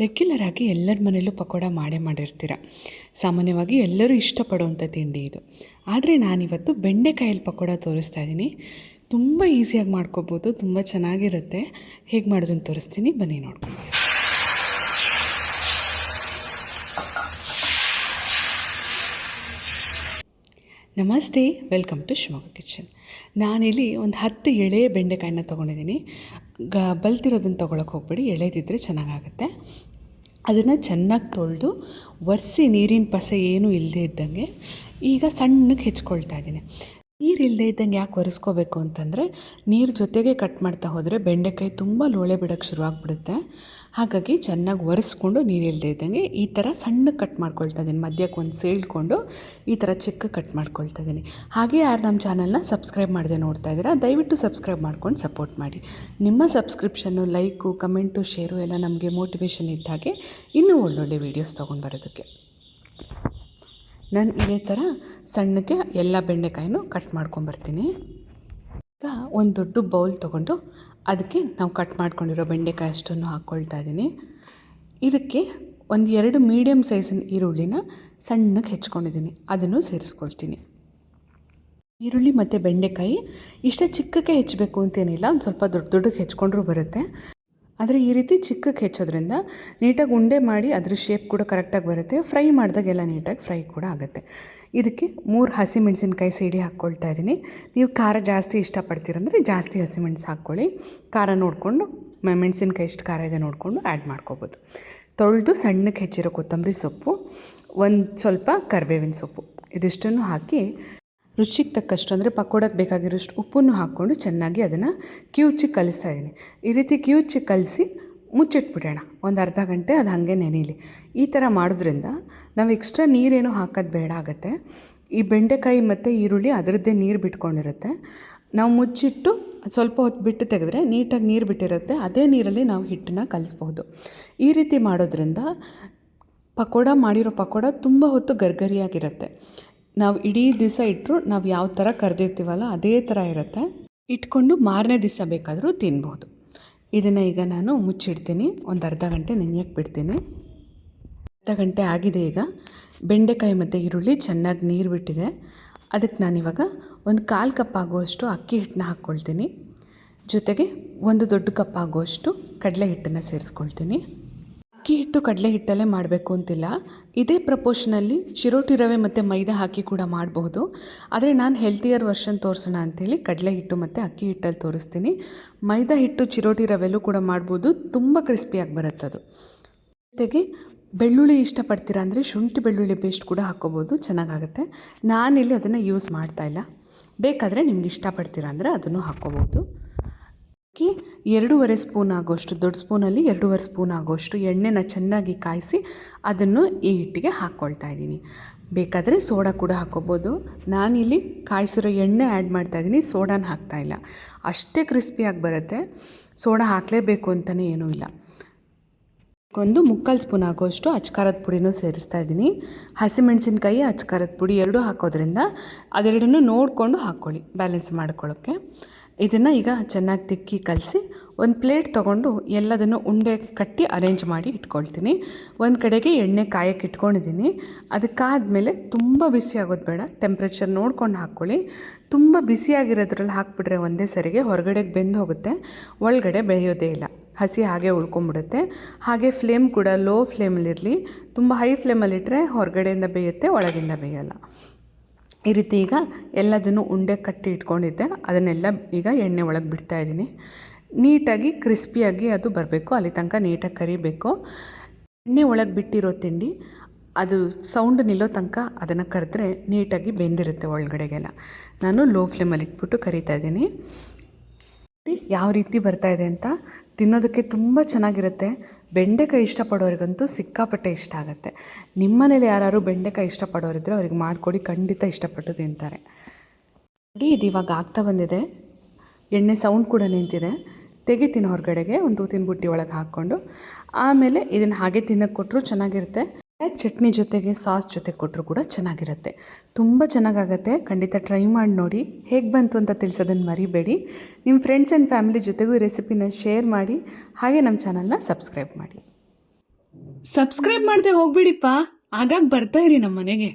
Regular ಆಗಿ ಎಲ್ಲರ ಮನೆಯಲ್ಲೂ ಪಕೋಡ ಮಾಡೇ ಮಾಡಿರ್ತೀರ. ಸಾಮಾನ್ಯವಾಗಿ ಎಲ್ಲರೂ ಇಷ್ಟಪಡುವಂಥ ತಿಂಡಿ ಇದು. ಆದರೆ ನಾನಿವತ್ತು ಬೆಂಡೆಕಾಯಲ್ಲಿ ಪಕೋಡ ತೋರಿಸ್ತಾ ಇದ್ದೀನಿ. ತುಂಬ ಈಸಿಯಾಗಿ ಮಾಡ್ಕೋಬೋದು, ತುಂಬ ಚೆನ್ನಾಗಿರುತ್ತೆ. ಹೇಗೆ ಮಾಡೋದನ್ನು ತೋರಿಸ್ತೀನಿ, ಬನ್ನಿ ನೋಡ್ಕೊಂಡು ನಮಸ್ತೆ, ವೆಲ್ಕಮ್ ಟು ಶಿವಮೊಗ್ಗ ಕಿಚನ್. ನಾನಿಲ್ಲಿ ಒಂದು ಹತ್ತು ಎಳೆ ಬೆಂಡೆಕಾಯಿನ ತೊಗೊಂಡಿದ್ದೀನಿ. ಗ, ಬಲ್ತಿರೋದನ್ನು ತೊಗೊಳಕ್ಕೆ ಹೋಗ್ಬೇಡಿ ಎಳೆದಿದ್ದರೆ ಚೆನ್ನಾಗಾಗುತ್ತೆ. ಅದನ್ನು ಚೆನ್ನಾಗಿ ತೊಳೆದು ಒರೆಸಿ ನೀರಿನ ಪಸೆ ಏನೂ ಇಲ್ಲದೆ ಇದ್ದಂಗೆ ಈಗ ಸಣ್ಣಗೆ ಹೆಚ್ಕೊಳ್ತಾ ಇದ್ದೀನಿ. ನೀರು ಇಲ್ಲದೆ ಇದ್ದಂಗೆ ಯಾಕೆ ಒರೆಸ್ಕೋಬೇಕು ಅಂತಂದರೆ ನೀರು ಜೊತೆಗೆ ಕಟ್ ಮಾಡ್ತಾ ಹೋದರೆ ಬೆಂಡೆಕಾಯಿ ತುಂಬ ಲೋಳೆ ಬಿಡೋಕ್ಕೆ ಶುರುವಾಗ್ಬಿಡುತ್ತೆ. ಹಾಗಾಗಿ ಚೆನ್ನಾಗಿ ಒರೆಸ್ಕೊಂಡು ನೀರು ಇಲ್ಲದೆ ಇದ್ದಂಗೆ ಈ ಥರ ಸಣ್ಣ ಕಟ್ ಮಾಡ್ಕೊಳ್ತಾ ಇದ್ದೀನಿ ಮಧ್ಯಕ್ಕೆ ಒಂದು ಸೇಳ್ಕೊಂಡು ಈ ಥರ ಚಿಕ್ಕ ಕಟ್ ಮಾಡ್ಕೊಳ್ತಾ ಇದ್ದೀನಿ ಹಾಗೆ ಯಾರು ನಮ್ಮ ಚಾನಲ್ನ ಸಬ್ಸ್ಕ್ರೈಬ್ ಮಾಡದೆ ನೋಡ್ತಾ ಇದ್ದೀರಾ, ದಯವಿಟ್ಟು ಸಬ್ಸ್ಕ್ರೈಬ್ ಮಾಡ್ಕೊಂಡು ಸಪೋರ್ಟ್ ಮಾಡಿ. ನಿಮ್ಮ ಸಬ್ಸ್ಕ್ರಿಪ್ಷನ್ನು ಲೈಕು ಕಮೆಂಟು ಶೇರು ಎಲ್ಲ ನಮಗೆ ಮೋಟಿವೇಶನ್ ಇದ್ದ ಹಾಗೆ ಇನ್ನೂ ಒಳ್ಳೊಳ್ಳೆ ವೀಡಿಯೋಸ್ ತೊಗೊಂಡು ಬರೋದಕ್ಕೆ. ನಾನು ಇದೇ ಥರ ಸಣ್ಣಕ್ಕೆ ಎಲ್ಲ ಬೆಂಡೆಕಾಯಿನೂ ಕಟ್ ಮಾಡ್ಕೊಂಬರ್ತೀನಿ. ಈಗ ಒಂದು ದೊಡ್ಡ ಬೌಲ್ ತೊಗೊಂಡು ಅದಕ್ಕೆ ನಾವು ಕಟ್ ಮಾಡ್ಕೊಂಡಿರೋ ಬೆಂಡೆಕಾಯಿ ಅಷ್ಟನ್ನು ಹಾಕ್ಕೊಳ್ತಾ ಇದ್ದೀನಿ ಇದಕ್ಕೆ ಒಂದು ಎರಡು ಮೀಡಿಯಮ್ ಸೈಜಿನ ಈರುಳ್ಳಿನ ಸಣ್ಣಕ್ಕೆ ಹೆಚ್ಕೊಂಡಿದ್ದೀನಿ ಅದನ್ನು ಸೇರಿಸ್ಕೊಳ್ತೀನಿ. ಈರುಳ್ಳಿ ಮತ್ತು ಬೆಂಡೆಕಾಯಿ ಇಷ್ಟೇ ಚಿಕ್ಕಕ್ಕೆ ಹೆಚ್ಚಬೇಕು ಅಂತೇನಿಲ್ಲ, ಒಂದು ಸ್ವಲ್ಪ ದೊಡ್ಡ ದೊಡ್ಡಕ್ಕೆ ಹೆಚ್ಕೊಂಡ್ರೂ ಬರುತ್ತೆ. ಆದರೆ ಈ ರೀತಿ ಚಿಕ್ಕಕ್ಕೆ ಹೆಚ್ಚೋದ್ರಿಂದ ನೀಟಾಗಿ ಉಂಡೆ ಮಾಡಿ ಅದ್ರ ಶೇಪ್ ಕೂಡ ಕರೆಕ್ಟಾಗಿ ಬರುತ್ತೆ. ಫ್ರೈ ಮಾಡಿದಾಗೆಲ್ಲ ನೀಟಾಗಿ ಫ್ರೈ ಕೂಡ ಆಗುತ್ತೆ. ಇದಕ್ಕೆ ಮೂರು ಹಸಿಮೆಣಸಿನ್ಕಾಯಿ ಸೀಡಿ ಹಾಕ್ಕೊಳ್ತಾ ಇದ್ದೀನಿ. ನೀವು ಖಾರ ಜಾಸ್ತಿ ಇಷ್ಟಪಡ್ತೀರಂದರೆ ಜಾಸ್ತಿ ಹಸಿಮೆಣಸು ಹಾಕ್ಕೊಳ್ಳಿ. ಖಾರ ನೋಡಿಕೊಂಡು ಮೆಣಸಿನ್ಕಾಯಿ ಎಷ್ಟು ಖಾರ ಇದೆ ನೋಡಿಕೊಂಡು ಆ್ಯಡ್ ಮಾಡ್ಕೋಬೋದು. ತೊಳೆದು ಸಣ್ಣಕ್ಕೆ ಹೆಚ್ಚಿರೋ ಕೊತ್ತಂಬರಿ ಸೊಪ್ಪು, ಒಂದು ಸ್ವಲ್ಪ ಕರಿಬೇವಿನ ಸೊಪ್ಪು, ಇದಿಷ್ಟನ್ನು ಹಾಕಿ ರುಚಿಗೆ ತಕ್ಕಷ್ಟು, ಅಂದರೆ ಪಕೋಡಕ್ಕೆ ಬೇಕಾಗಿರೋಷ್ಟು ಉಪ್ಪನ್ನು ಹಾಕ್ಕೊಂಡು ಚೆನ್ನಾಗಿ ಅದನ್ನು ಕಿವುಚಿ ಕಲಿಸ್ತಾ ಇದ್ದೀನಿ. ಈ ರೀತಿ ಕಿವುಚಿ ಕಲಸಿ ಮುಚ್ಚಿಟ್ಬಿಡೋಣ. ಒಂದು ಅರ್ಧ ಗಂಟೆ ಅದು ಹಾಗೆ ನೆನೆಯಲಿ ಈ ಥರ ಮಾಡೋದ್ರಿಂದ ನಾವು ಎಕ್ಸ್ಟ್ರಾ ನೀರೇನು ಹಾಕೋದು ಬೇಡ ಆಗುತ್ತೆ. ಈ ಬೆಂಡೆಕಾಯಿ ಮತ್ತು ಈರುಳ್ಳಿ ಅದರದ್ದೇ ನೀರು ಬಿಟ್ಕೊಂಡಿರುತ್ತೆ. ನಾವು ಮುಚ್ಚಿಟ್ಟು ಸ್ವಲ್ಪ ಹೊತ್ತು ಬಿಟ್ಟು ತೆಗೆದ್ರೆ ನೀಟಾಗಿ ನೀರು ಬಿಟ್ಟಿರುತ್ತೆ. ಅದೇ ನೀರಲ್ಲಿ ನಾವು ಹಿಟ್ಟನ್ನ ಕಲಿಸ್ಬೋದು ಈ ರೀತಿ ಮಾಡೋದ್ರಿಂದ ಪಕೋಡ ಮಾಡಿರೋ ಪಕೋಡ ತುಂಬ ಹೊತ್ತು ಗರ್ಗರಿಯಾಗಿರುತ್ತೆ. ನಾವು ಇಡೀ ದಿವಸ ಇಟ್ಟರು ನಾವು ಯಾವ ಥರ ಕರೆದಿರ್ತೀವಲ್ಲ ಅದೇ ಥರ ಇರುತ್ತೆ. ಇಟ್ಕೊಂಡು ಮಾರನೇ ದಿವಸ ಬೇಕಾದರೂ ತಿನ್ಬೋದು. ಇದನ್ನು ಈಗ ನಾನು ಮುಚ್ಚಿಡ್ತೀನಿ. ಒಂದು ಅರ್ಧ ಗಂಟೆ ನೆನೆಯಕ್ಕೆ ಬಿಡ್ತೀನಿ. ಅರ್ಧ ಗಂಟೆ ಆಗಿದೆ ಈಗ. ಬೆಂಡೆಕಾಯಿ ಮತ್ತು ಈರುಳ್ಳಿ ಚೆನ್ನಾಗಿ ನೀರು ಬಿಟ್ಟಿದೆ. ಅದಕ್ಕೆ ನಾನಿವಾಗ ಒಂದು ಕಾಲು ಕಪ್ ಆಗುವಷ್ಟು ಅಕ್ಕಿ ಹಿಟ್ಟನ್ನ ಹಾಕ್ಕೊಳ್ತೀನಿ. ಜೊತೆಗೆ ಒಂದು ದೊಡ್ಡ ಕಪ್ ಆಗುವಷ್ಟು ಕಡಲೆ ಹಿಟ್ಟನ್ನು ಸೇರಿಸ್ಕೊಳ್ತೀನಿ. ಅಕ್ಕಿ ಹಿಟ್ಟು ಕಡಲೆ ಹಿಟ್ಟಲ್ಲೇ ಮಾಡಬೇಕು ಅಂತಿಲ್ಲ. ಇದೇ ಪ್ರಪೋರ್ಷನಲ್ಲಿ ಚಿರೋಟಿ ರವೆ ಮತ್ತು ಮೈದಾ ಹಾಕಿ ಕೂಡ ಮಾಡಬಹುದು ಆದರೆ ನಾನು ಹೆಲ್ತಿಯರ್ ವರ್ಷನ್ ತೋರಿಸೋಣ ಅಂಥೇಳಿ ಕಡಲೆ ಹಿಟ್ಟು ಮತ್ತು ಅಕ್ಕಿ ಹಿಟ್ಟಲ್ಲಿ ತೋರಿಸ್ತೀನಿ. ಮೈದಾ ಹಿಟ್ಟು ಚಿರೋಟಿ ರವೆಲ್ಲೂ ಕೂಡ ಮಾಡ್ಬೋದು. ತುಂಬ ಕ್ರಿಸ್ಪಿಯಾಗಿ ಬರುತ್ತೆ ಅದು. ಜೊತೆಗೆ ಬೆಳ್ಳುಳ್ಳಿ ಇಷ್ಟಪಡ್ತೀರಾ ಅಂದರೆ ಶುಂಠಿ ಬೆಳ್ಳುಳ್ಳಿ ಪೇಸ್ಟ್ ಕೂಡ ಹಾಕ್ಕೋಬೋದು ಚೆನ್ನಾಗಾಗುತ್ತೆ. ನಾನಿಲ್ಲಿ ಅದನ್ನು ಯೂಸ್ ಮಾಡ್ತಾಯಿಲ್ಲ ಬೇಕಾದರೆ ನಿಮ್ಗೆ ಇಷ್ಟಪಡ್ತೀರಾ ಅಂದರೆ ಅದನ್ನು ಹಾಕ್ಕೋಬೋದು ಹಾಕಿ ಎರಡೂವರೆ ಸ್ಪೂನ್ ಆಗೋಷ್ಟು, ದೊಡ್ಡ ಸ್ಪೂನಲ್ಲಿ ಎರಡೂವರೆ ಸ್ಪೂನ್ ಆಗೋಷ್ಟು ಎಣ್ಣೆನ ಚೆನ್ನಾಗಿ ಕಾಯಿಸಿ ಅದನ್ನು ಈ ಹಿಟ್ಟಿಗೆ ಹಾಕ್ಕೊಳ್ತಾ ಇದ್ದೀನಿ. ಬೇಕಾದರೆ ಸೋಡಾ ಕೂಡ ಹಾಕ್ಕೋಬೋದು. ನಾನಿಲ್ಲಿ ಕಾಯಿಸಿರೋ ಎಣ್ಣೆ ಆ್ಯಡ್ ಮಾಡ್ತಾಯಿದ್ದೀನಿ ಸೋಡಾನ ಹಾಕ್ತಾಯಿಲ್ಲ ಅಷ್ಟೇ ಕ್ರಿಸ್ಪಿಯಾಗಿ ಬರುತ್ತೆ. ಸೋಡಾ ಹಾಕಲೇಬೇಕು ಅಂತಲೇ ಏನೂ ಇಲ್ಲ. ಒಂದು ಮುಕ್ಕಾಲು ಸ್ಪೂನ್ ಆಗೋಷ್ಟು ಅಚ್ಕಾರದ ಪುಡಿನೂ ಸೇರಿಸ್ತಾ ಇದ್ದೀನಿ. ಹಸಿಮೆಣಸಿನ್ಕಾಯಿ, ಅಚ್ಕಾರದ ಪುಡಿ ಎರಡೂ ಹಾಕೋದ್ರಿಂದ ಅದೆರಡನ್ನೂ ನೋಡಿಕೊಂಡು ಹಾಕ್ಕೊಳ್ಳಿ, ಬ್ಯಾಲೆನ್ಸ್ ಮಾಡ್ಕೊಳ್ಳೋಕ್ಕೆ ಇದನ್ನು ಈಗ ಚೆನ್ನಾಗಿ ತಿಕ್ಕಿ ಕಲಸಿ ಒಂದು ಪ್ಲೇಟ್ ತೊಗೊಂಡು ಎಲ್ಲದನ್ನು ಉಂಡೆ ಕಟ್ಟಿ ಅರೇಂಜ್ ಮಾಡಿ ಇಟ್ಕೊಳ್ತೀನಿ. ಒಂದು ಕಡೆಗೆ ಎಣ್ಣೆ ಕಾಯಕ್ಕೆ ಇಟ್ಕೊಂಡಿದ್ದೀನಿ. ಅದಕ್ಕಾದಮೇಲೆ ತುಂಬ ಬಿಸಿ ಆಗೋದು ಬೇಡ, ಟೆಂಪ್ರೇಚರ್ ನೋಡ್ಕೊಂಡು ಹಾಕ್ಕೊಳ್ಳಿ. ತುಂಬ ಬಿಸಿಯಾಗಿರೋದ್ರಲ್ಲಿ ಹಾಕ್ಬಿಟ್ರೆ ಒಂದೇ ಸರಿಗೆ ಹೊರಗಡೆಗೆ ಬೆಂದು ಹೋಗುತ್ತೆ, ಒಳಗಡೆ ಬೆಳೆಯೋದೇ ಇಲ್ಲ. ಹಸಿ ಹಾಗೆ ಉಳ್ಕೊಂಬಿಡುತ್ತೆ. ಹಾಗೆ ಫ್ಲೇಮ್ ಕೂಡ ಲೋ ಫ್ಲೇಮಲ್ಲಿರಲಿ ತುಂಬ ಹೈ ಫ್ಲೇಮಲ್ಲಿಟ್ಟರೆ ಹೊರಗಡೆಯಿಂದ ಬೇಯುತ್ತೆ, ಒಳಗಿಂದ ಬೇಯಲ್ಲ. ಈ ರೀತಿ ಈಗ ಎಲ್ಲದನ್ನು ಉಂಡೆ ಕಟ್ಟಿ ಇಟ್ಕೊಂಡಿದ್ದೆ. ಅದನ್ನೆಲ್ಲ ಈಗ ಎಣ್ಣೆ ಒಳಗೆ ಬಿಡ್ತಾ ಇದ್ದೀನಿ. ನೀಟಾಗಿ ಕ್ರಿಸ್ಪಿಯಾಗಿ ಅದು ಬರಬೇಕು. ಅಲ್ಲಿ ತನಕ ನೀಟಾಗಿ ಕರಿಬೇಕು. ಎಣ್ಣೆ ಒಳಗೆ ಬಿಟ್ಟಿರೋ ತಿಂಡಿ, ಅದು ಸೌಂಡ್ ನಿಲ್ಲೋ ತನಕ ಅದನ್ನು ಕರೆದ್ರೆ ನೀಟಾಗಿ ಬೆಂದಿರುತ್ತೆ ಒಳಗಡೆಗೆಲ್ಲ. ನಾನು ಲೋ ಫ್ಲೇಮಲ್ಲಿ ಇಟ್ಬಿಟ್ಟು ಕರಿತಾ ಇದ್ದೀನಿ. ಯಾವ ರೀತಿ ಬರ್ತಾ ಇದೆ ಅಂತ. ತಿನ್ನೋದಕ್ಕೆ ತುಂಬ ಚೆನ್ನಾಗಿರುತ್ತೆ. ಬೆಂಡೆಕಾಯಿ ಇಷ್ಟಪಡೋರಿಗಂತೂ ಸಿಕ್ಕಾಪಟ್ಟೆ ಇಷ್ಟ ಆಗುತ್ತೆ. ನಿಮ್ಮ ಮನೇಲಿ ಯಾರು ಬೆಂಡೆಕಾಯಿ ಇಷ್ಟಪಡೋರಿದ್ರೆ ಅವ್ರಿಗೆ ಮಾಡಿಕೊಡಿ, ಖಂಡಿತ ಇಷ್ಟಪಟ್ಟು ತಿಂತಾರೆ ನೋಡಿ, ಇದು ಇವಾಗ ಆಗ್ತಾ ಬಂದಿದೆ. ಎಣ್ಣೆ ಸೌಂಡ್ ಕೂಡ ನಿಂತಿದೆ. ತೆಗಿತೀನಿ ಹೊರಗಡೆಗೆ ಒಂದು ಊತಿನ ಬುಟ್ಟಿ ಒಳಗೆ ಹಾಕ್ಕೊಂಡು, ಆಮೇಲೆ ಇದನ್ನು ಹಾಗೆ ತಿನ್ನೋಕ್ಕೆ ಕೊಟ್ಟರು ಚೆನ್ನಾಗಿರುತ್ತೆ. ಚಟ್ನಿ ಜೊತೆಗೆ ಸಾಸ್ ಜೊತೆ ಕೊಟ್ಟರು ಕೂಡ ಚೆನ್ನಾಗಿರುತ್ತೆ. ತುಂಬ ಚೆನ್ನಾಗಾಗತ್ತೆ. ಖಂಡಿತ ಟ್ರೈ ಮಾಡಿ ನೋಡಿ. ಹೇಗೆ ಬಂತು ಅಂತ ತಿಳಿಸೋದನ್ನು ಮರಿಬೇಡಿ. ನಿಮ್ಮ ಫ್ರೆಂಡ್ಸ್ ಆ್ಯಂಡ್ ಫ್ಯಾಮಿಲಿ ಜೊತೆಗೂ ಈ ರೆಸಿಪಿನ ಶೇರ್ ಮಾಡಿ. ಹಾಗೆ ನಮ್ಮ ಚಾನಲ್ನ ಸಬ್ಸ್ಕ್ರೈಬ್ ಮಾಡಿ. ಸಬ್ಸ್ಕ್ರೈಬ್ ಮಾಡದೆ ಹೋಗ್ಬಿಡಿಪ್ಪ. ಆಗಾಗ ಬರ್ತಾ ಇರಿ ನಮ್ಮ ಮನೆಗೆ.